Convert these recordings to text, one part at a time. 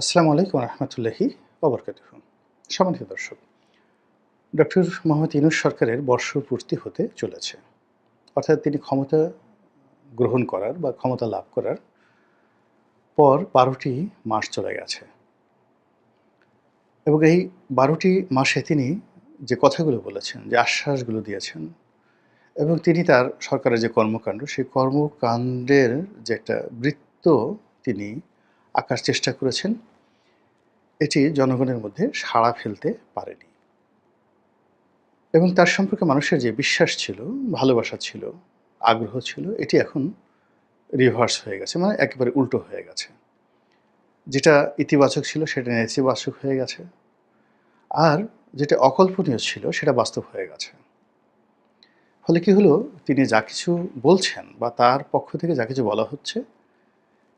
আসসালামু আলাইকুম রহমতুল্লাহি অবরকাত সম্মানিত দর্শক, ডক্টর মোহাম্মদ ইনুস সরকারের বর্ষপূর্তি হতে চলেছে। অর্থাৎ তিনি ক্ষমতা গ্রহণ করার বা ক্ষমতা লাভ করার পর বারোটি মাস চলে গেছে। এবং এই বারোটি মাসে তিনি যে কথাগুলো বলেছেন, যে আশ্বাসগুলো দিয়েছেন এবং তিনি তার সরকারের যে কর্মকাণ্ড, সেই কর্মকাণ্ডের যে একটা বৃত্ত তিনি আঁকার চেষ্টা করেছেন এটি জনগণের মধ্যে সাড়া ফেলতে পারেনি। এবং তার সম্পর্কে মানুষের যে বিশ্বাস ছিল, ভালোবাসা ছিল, আগ্রহ ছিল, এটি এখন রিভার্স হয়ে গেছে মানে একেবারে উল্টো হয়ে গেছে। যেটা ইতিবাচক ছিল, সেটা নেতিবাচক হয়ে গেছে। আর যেটা অকল্পনীয় ছিল, সেটা বাস্তব হয়ে গেছে। ফলে কি হলো? তিনি যা কিছু বলছেন বা তার পক্ষ থেকে যা কিছু বলা হচ্ছে,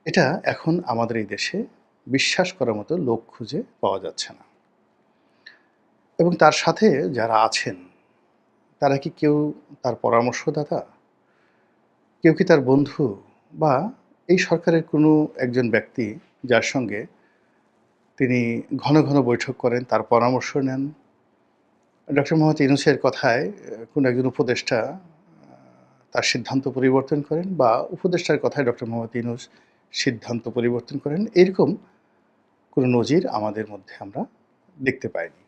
এটা এখন আমাদের এই দেশে বিশ্বাস করার মতো লোক খুঁজে পাওয়া যাচ্ছে না। এবং তার সাথে যারা আছেন, তারা কি কেউ তার পরামর্শদাতা? কেউ কি তার বন্ধু? বা এই সরকারের কোনো একজন ব্যক্তি যার সঙ্গে তিনি ঘন ঘন বৈঠক করেন, তার পরামর্শ নেন? ডক্টর মোহাম্মদ ইউনুসের কথায় কোনো একজন উপদেষ্টা তার সিদ্ধান্ত পরিবর্তন করেন বা উপদেষ্টার কথায় ডক্টর মোহাম্মদ ইউনুস সিদ্ধান্ত পরিবর্তন করেন? এরকম কোনো নজির আমাদের মধ্যে আমরা দেখতে পাইনি।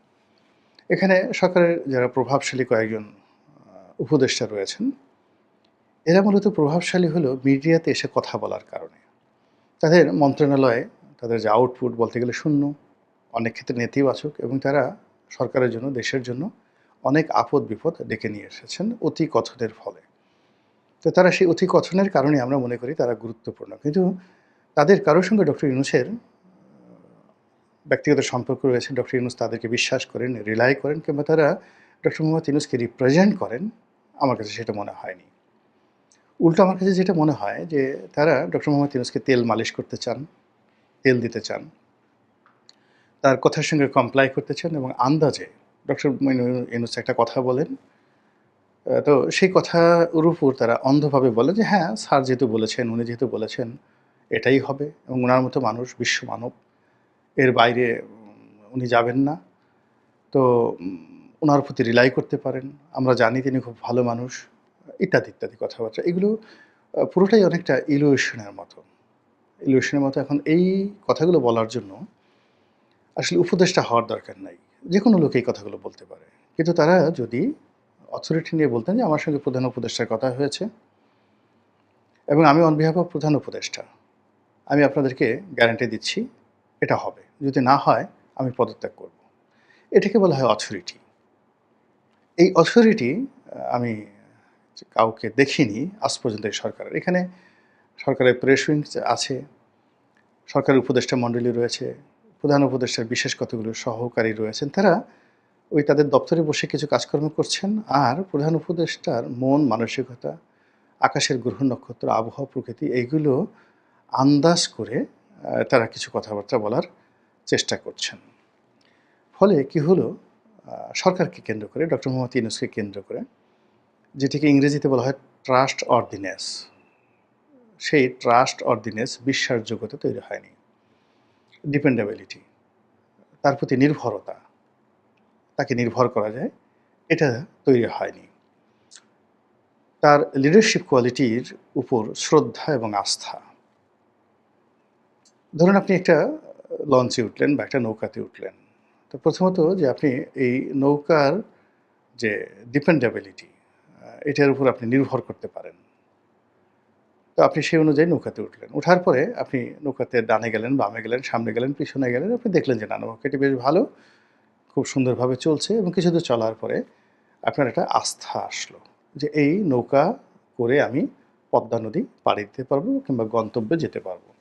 এখানে সরকারের যারা প্রভাবশালী কয়েকজন উপদেষ্টা রয়েছেন, এরা মূলত প্রভাবশালী হলো মিডিয়াতে এসে কথা বলার কারণে। তাদের মন্ত্রণালয়ে, তাদের যে আউটপুট বলতে গেলে শূন্য, অনেক ক্ষেত্রে নেতিবাচক এবং তারা সরকারের জন্য, দেশের জন্য অনেক আপদ বিপদ ডেকে নিয়ে এসেছেন অতি কথনের ফলে। তো তারা সেই অতি কথনের কারণে আমরা মনে করি তারা গুরুত্বপূর্ণ। কিন্তু তাদের কারোর সঙ্গে ডক্টর ইউনুসের ব্যক্তিগত সম্পর্ক রয়েছে, ডক্টর ইউনুস তাদেরকে বিশ্বাস করেন রিলাই করেন, কিংবা তারা ডক্টর মোহাম্মদ ইউনুসকে রিপ্রেজেন্ট করেন, আমার কাছে সেটা মনে হয়নি। উল্টো আমার কাছে যেটা মনে হয় যে তারা ডক্টর মোহাম্মদ ইউনুসকে তেল মালিশ করতে চান, তেল দিতে চান। তার কথার সঙ্গে কমপ্লাই করতে চান এবং আন্দাজে ডক্টর ইউনুস একটা কথা বলেন। তো সেই কথার উপর তারা অন্ধভাবে বলে যে হ্যাঁ স্যার যেহেতু বলেছেন, উনি যেহেতু বলেছেন, এটাই হবে এবং ওনার মতো মানুষ, বিশ্ব মানব। এর বাইরে উনি যাবেন না। তো ওনার প্রতি রিলাই করতে পারেন। আমরা জানি তিনি খুব ভালো মানুষ। ইত্যাদি ইত্যাদি কথাবার্তা। এগুলো পুরোটাই অনেকটা ইলুয়েশনের মতো। ইলুয়েশনের মতো এখন এই কথাগুলো বলার জন্য আসলে উপদেশটা হওয়ার দরকার নাই। যে কোনো লোক এই কথাগুলো বলতে পারে। কিন্তু তারা যদি অথরিটি নিয়ে বলতেন যে, আমার সঙ্গে প্রধান উপদেষ্টার কথা হয়েছে। এবং আমি অন বিহাফ অফ প্রধান উপদেষ্টা, আমি আপনাদেরকে গ্যারান্টি দিচ্ছি এটা হবে। যদি না হয়, আমি পদত্যাগ করব। এটাকে বলা হয় অথরিটি এই অথরিটি আমি কাউকে দেখিনি আজ পর্যন্ত এই সরকারের। এখানে সরকারের প্রেস আছে, সরকারের উপদেষ্টা মণ্ডলী রয়েছে, প্রধান উপদেষ্টার বিশেষ কতগুলো সহকারী রয়েছেন, তারা ওই তাদের দপ্তরে বসে কিছু কাজকর্ম করছেন আর প্রধান উপদেষ্টার মন, মানসিকতা, আকাশের গ্রহ নক্ষত্র, আবহাওয়া, প্রকৃতি, এইগুলো আন্দাজ করে তারা কিছু কথাবার্তা বলার চেষ্টা করছেন। ফলে কি হলো সরকারকে কেন্দ্র করে, ডক্টর মোহাম্মদ ইউনুসকে কেন্দ্র করে, যেটিকে ইংরেজিতে বলা হয় ট্রাস্ট অর্ডিনেন্স সেই ট্রাস্ট অর্ডিনেন্স বিশ্বাসযোগ্যতা তৈরি হয়নি। ডিপেন্ডেবিলিটি, তার প্রতি নির্ভরতা, তাকে নির্ভর করা যায়, এটা তৈরি হয়নি। তার লিডারশিপ কোয়ালিটির উপর শ্রদ্ধা এবং আস্থা ধরুন আপনি একটা লঞ্চে উঠলেন বা একটা নৌকাতে উঠলেন। তো প্রথমত যে আপনি এই নৌকার যে ডিপেন্ডেবিলিটি এটার উপর আপনি নির্ভর করতে পারেন। তো আপনি সেই অনুযায়ী নৌকাতে উঠলেন। ওঠার পরে আপনি নৌকাতে ডানে গেলেন, বামে গেলেন, সামনে গেলেন, পিছনে গেলেন, আপনি দেখলেন যে, না, নৌকাটি বেশ ভালো, খুব সুন্দরভাবে চলছে। এবং কিছু দূর চলার পরে আপনার একটা আস্থা আসলো যে, এই নৌকা করে আমি পদ্মা নদী পাড়ি দিতে পারব কিংবা গন্তব্যে যেতে পারব।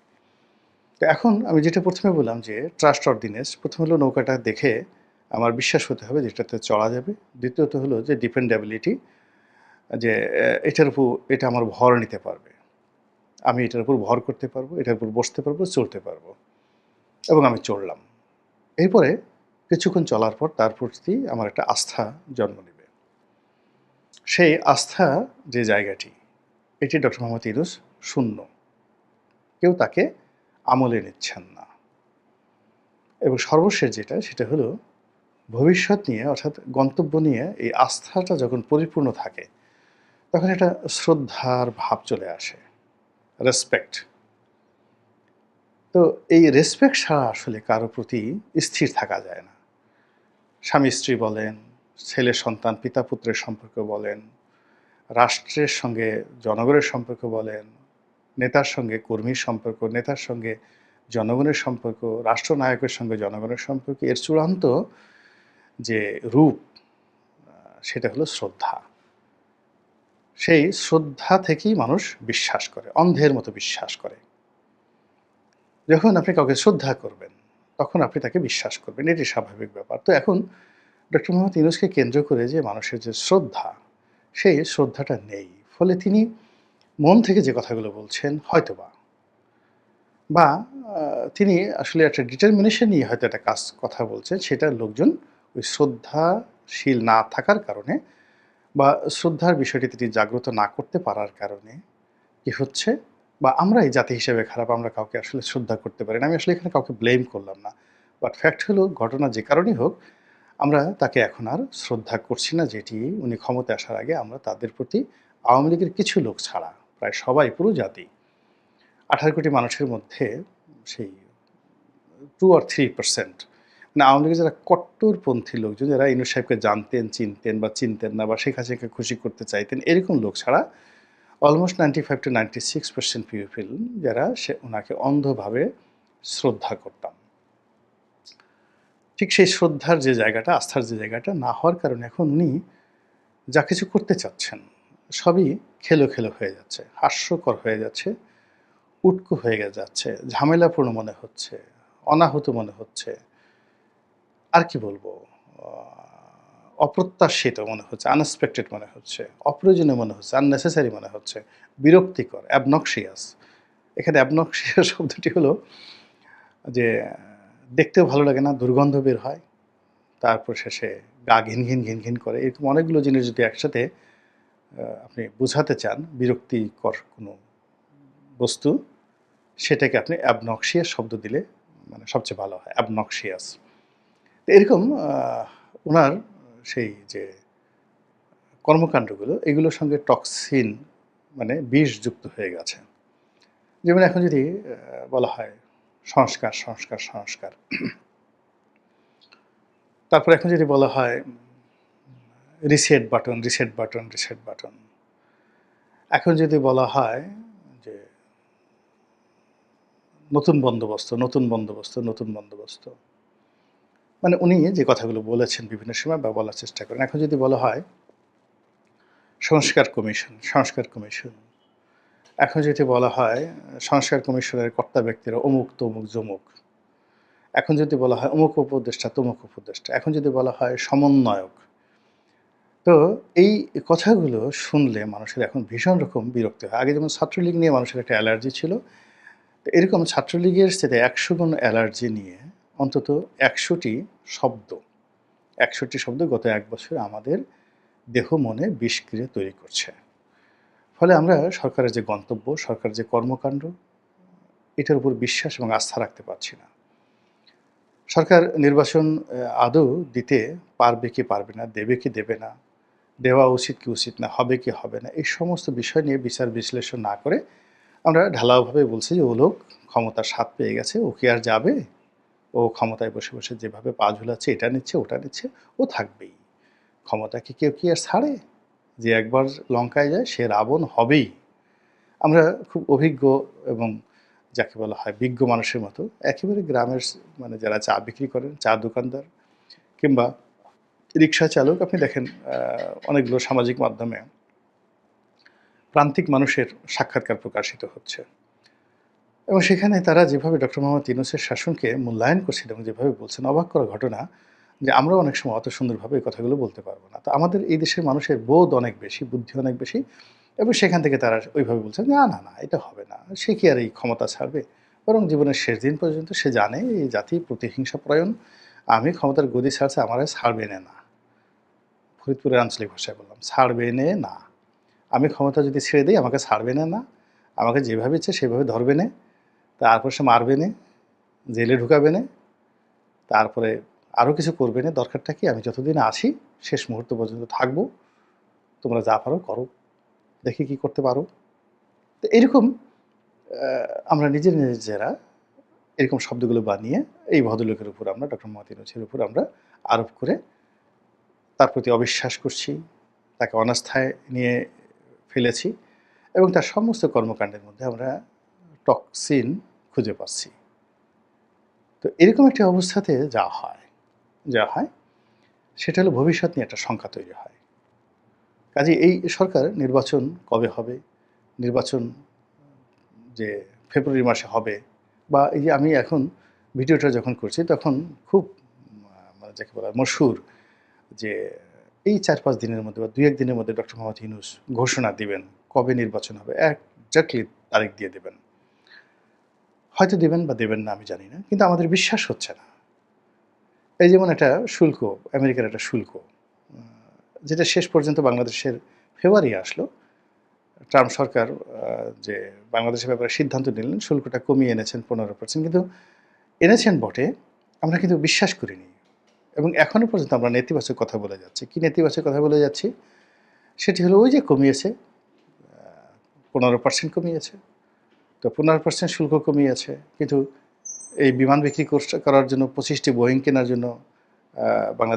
তো এখন আমি যেটা প্রথমে বললাম যে ট্রাস্ট অর্ডিনেন্স প্রথম হলো নৌকাটা দেখে আমার বিশ্বাস হতে হবে যেটাতে চলা যাবে। দ্বিতীয়ত হলো যে ডিপেন্ডেবিলিটি যে এটার উপর, এটা আমার ভর নিতে পারবে। আমি এটার উপর ভর করতে পারব, এটার উপর বসতে পারব চলতে পারব। এবং আমি চললাম এরপরে কিছুক্ষণ চলার পর তার প্রতি আমার একটা আস্থা জন্ম নেবে। সেই আস্থা যে জায়গাটি, এটি ডক্টর মোহাম্মদ ইউনুস শূন্য। কেউ তাকে আমলে নিচ্ছেন না। এবং সর্বশেষ যেটা, সেটা হলো ভবিষ্যৎ নিয়ে, অর্থাৎ গন্তব্য নিয়ে এই আস্থাটা যখন পরিপূর্ণ থাকে, তখন একটা শ্রদ্ধার ভাব চলে আসে। রেসপেক্ট তো এই রেসপেক্ট ছাড়া আসলে কারও প্রতি স্থির থাকা যায় না। স্বামী, স্ত্রী বলেন, ছেলে, সন্তান, পিতা, পুত্রের সম্পর্ক বলেন, রাষ্ট্রের সঙ্গে জনগণের সম্পর্ক বলেন নেতার সঙ্গে, কর্মীর সম্পর্ক, নেতার সঙ্গে, জনগণের সম্পর্ক, রাষ্ট্রনায়কের সঙ্গে, জনগণের সম্পর্ক, এর চূড়ান্ত যে রূপ সেটা হলো শ্রদ্ধা। সেই শ্রদ্ধা থেকেই মানুষ বিশ্বাস করে, অন্ধের মতো বিশ্বাস করে। যখন আপনি কাউকে শ্রদ্ধা করবেন, তখন আপনি তাকে বিশ্বাস করবেন, এটি স্বাভাবিক ব্যাপার। তো এখন ডক্টর মোহাম্মদ ইউনুসকে কেন্দ্র করে যে মানুষের যে শ্রদ্ধা, সেই শ্রদ্ধাটা নেই। ফলে তিনি মন থেকে যে কথাগুলো বলছেন, হয়তোবা। বা তিনি আসলে একটা ডিটারমিনেশন নিয়ে হয়তো একটা কাজ, কথা বলছেন, সেটা লোকজন ওই শ্রদ্ধাশীল না থাকার কারণে বা শ্রদ্ধার বিষয়টি তিনি জাগ্রত না করতে পারার কারণে কি হচ্ছে? বা আমরা এই জাতি হিসেবে খারাপ, আমরা কাউকে আসলে শ্রদ্ধা করতে পারি না। আমি আসলে এখানে কাউকে ব্লেম করলাম না। বাট ফ্যাক্ট হলো, ঘটনা যে কারণেই হোক, আমরা তাকে এখন আর শ্রদ্ধা করছি না যেটি উনি ক্ষমতায় আসার আগে আমরা তাদের প্রতি আওয়ামী লীগের কিছু লোক ছাড়া। প্রায় সবাই, পুরো জাতি, আঠারো কোটি মানুষের মধ্যে সেই টু আর থ্রি পার্সেন্ট মানে আওয়ামী লীগের যারা কট্টরপন্থী লোকজন, যারা ইনু সাহেবকে জানতেন, চিনতেন বা চিনতেন না বা শেখ হাসিনাকে খুশি করতে চাইতেন, এরকম লোক ছাড়া almost ninety five to ninety six percent pupil যারা সে, ওনাকে অন্ধভাবে শ্রদ্ধা করতাম। ঠিক সেই শ্রদ্ধার যে জায়গাটা, আস্থার যে জায়গাটা না হওয়ার কারণে এখন উনি যা কিছু করতে চাচ্ছেন সবই খেলো খেলো হয়ে যাচ্ছে, হাস্যকর হয়ে যাচ্ছে, উটকো হয়ে যাচ্ছে, ঝামেলাপূর্ণ মনে হচ্ছে, অনাহত মনে হচ্ছে। আর কি বলব? অপ্রত্যাশিত মনে হচ্ছে আনএক্সপেক্টেড মনে হচ্ছে, অপ্রয়োজনীয় মনে হচ্ছে আননেসেসারি মনে হচ্ছে, বিরক্তিকর অ্যাবনক্সিয়াস এখানে অ্যাবনক্সিয়াস শব্দটি হলো যে, দেখতেও ভালো লাগে না, দুর্গন্ধ বের হয়, তারপর শেষে গা ঘিন ঘিন ঘিন ঘিন করে, এরকম অনেকগুলো জিনিস যদি একসাথে আপনি বোঝাতে চান, বিরক্তিকর কোনো বস্তু, সেটাকে আপনি অ্যাবনক্সিয়াস শব্দ দিলে মানে সবচেয়ে ভালো হয় অ্যাবনক্সিয়াস এরকম ওনার সেই যে কর্মকাণ্ডগুলো, এগুলোর সঙ্গে টক্সিন মানে বিষ যুক্ত হয়ে গেছে। যেমন এখন যদি বলা হয় সংস্কার সংস্কার সংস্কার। তারপর এখন যদি বলা হয় reset button reset button reset button এখন যদি বলা হয় যে নতুন বন্দোবস্ত নতুন বন্দোবস্ত নতুন বন্দোবস্ত। মানে উনি যে কথাগুলো বলেছেন বিভিন্ন সময় বা বলার চেষ্টা করেন। এখন যদি বলা হয় সংস্কার কমিশন সংস্কার কমিশন। এখন যদি বলা হয় সংস্কার কমিশনের কর্তা ব্যক্তিরা অমুক, তমুক জমুক এখন যদি বলা হয় অমুক উপদেষ্টা, তমুক উপদেষ্টা। এখন যদি বলা হয় সমন্বয়ক। তো এই কথাগুলো শুনলে মানুষের এখন ভীষণ রকম বিরক্তি হয়। আগে যেমন ছাত্রলীগ নিয়ে মানুষের একটা অ্যালার্জি ছিল, তো এরকম ছাত্রলীগের সাথে একশো গুণ অ্যালার্জি নিয়ে অন্তত একশোটি শব্দ একশোটি শব্দ গত এক বছর আমাদের দেহ মনে বিষক্রিয়া তৈরি করছে। ফলে আমরা সরকারের যে গন্তব্য সরকারের যে কর্মকাণ্ড, এটার উপর বিশ্বাস এবং আস্থা রাখতে পারছি না। সরকার নির্বাচন আদৌ দিতে পারবে কি পারবে না, দেবে কি দেবে না দেওয়া উচিত কি উচিত না, হবে কি হবে না, এই সমস্ত বিষয় নিয়ে বিচার বিশ্লেষণ না করে আমরা ঢালাওভাবে বলছি যে ও লোক ক্ষমতার স্বাদ পেয়ে গেছে, ও কি আর যাবে? ও ক্ষমতায় বসে বসে যেভাবে পা ঝুলাচ্ছে, এটা নিচ্ছে, ওটা নিচ্ছে, ও থাকবেই। ক্ষমতা কি কেউ কি আর ছাড়ে? যে একবার লঙ্কায় যায়, সে রাবণ হবেই। আমরা খুব অভিজ্ঞ এবং যাকে বলা হয় বিজ্ঞ মানুষের মতো, একেবারে গ্রামের মানে যারা চা বিক্রি করেন, চা দোকানদার কিংবা রিক্সা চালক, আপনি দেখেন অনেকগুলো সামাজিক মাধ্যমে প্রান্তিক মানুষের সাক্ষাৎকার প্রকাশিত হচ্ছে। এবং সেখানে তারা যেভাবে ডক্টর মোহাম্মদ ইউনুসের শাসনকে মূল্যায়ন করছেন এবং যেভাবে বলছেন, অবাক করা ঘটনা যে আমরা অনেক সময় অত সুন্দরভাবে এই কথাগুলো বলতে পারব না। তো আমাদের এই দেশের মানুষের বোধ অনেক বেশি, বুদ্ধি অনেক বেশি এবং সেখান থেকে তারা ওইভাবে বলছেন না না না, এটা হবে না। সে কি আর এই ক্ষমতা ছাড়বে? বরং জীবনের শেষ দিন পর্যন্ত সে জানে, এই জাতি প্রতিহিংসা প্রয়ণ। আমি ক্ষমতার গদি ছাড়ছে, আমার ছাড়বে না। ফরিদপুরের আঞ্চলিক ভাষায় বললাম, ছাড়বে নে না। আমি ক্ষমতা যদি ছেড়ে দিই, আমাকে ছাড়বে না না। আমাকে যেভাবে ইচ্ছে সেভাবে ধরবে না। তারপর সে মারবে না, জেলে ঢুকাবে না। তারপরে আরও কিছু করবে না। দরকারটা কি? আমি যতদিন আছি, শেষ মুহূর্ত পর্যন্ত থাকব। তোমরা যা পারো করো। দেখি কি করতে পারো। তো এরকম আমরা নিজের নিজেরা এরকম শব্দগুলো বানিয়ে এই ভদ্রলোকের উপর আমরা, ডক্টর ইউনুসের উপর আমরা আরোপ করে তার প্রতি অবিশ্বাস করছি, তাকে অনাস্থায় নিয়ে ফেলেছি এবং তার সমস্ত কর্মকাণ্ডের মধ্যে আমরা টক্সিন খুঁজে পাচ্ছি। তো এরকম একটা অবস্থাতে যা হয় যা হয়, সেটা হলো ভবিষ্যৎ নিয়ে একটা শঙ্কা তৈরি হয়। কাজে এই সরকার নির্বাচন কবে হবে, নির্বাচন যে ফেব্রুয়ারি মাসে হবে, বা এই যে আমি এখন ভিডিওটা যখন করছি তখন খুব মানে যাকে বলা মশহুর যে এই চার পাঁচ দিনের মধ্যে বা দুই এক দিনের মধ্যে ডক্টর মোহাম্মদ ইউনুস ঘোষণা দিবেন কবে নির্বাচন হবে একজাক্টলি তারিখ দিয়ে দেবেন। হয়তো দেবেন বা দেবেন না, আমি জানি না, কিন্তু আমাদের বিশ্বাস হচ্ছে না। এই যেমন একটা শুল্ক, আমেরিকার একটা শুল্ক যেটা শেষ পর্যন্ত বাংলাদেশের ফেব্রুয়ারি আসলো, ট্রাম্প সরকার যে বাংলাদেশের ব্যাপারে সিদ্ধান্ত নিলেন, শুল্কটা কমিয়ে এনেছেন পনেরো পার্সেন্ট কিন্তু এনেছেন বটে, আমরা কিন্তু বিশ্বাস করিনি। এবং এখনও পর্যন্ত আমরা নেতিবাচক কথা বলে যাচ্ছি। কি নেতিবাচক কথা বলে যাচ্ছি? সেটি হলো ওই যে কমিয়েছে পনেরো পার্সেন্ট কমিয়েছে। তো পনেরো পার্সেন্ট শুল্ক কমিয়েছে, কিন্তু এই বিমান বিক্রি করার জন্য পঁচিশটি বোয়িং কেনার জন্য বাংলাদেশ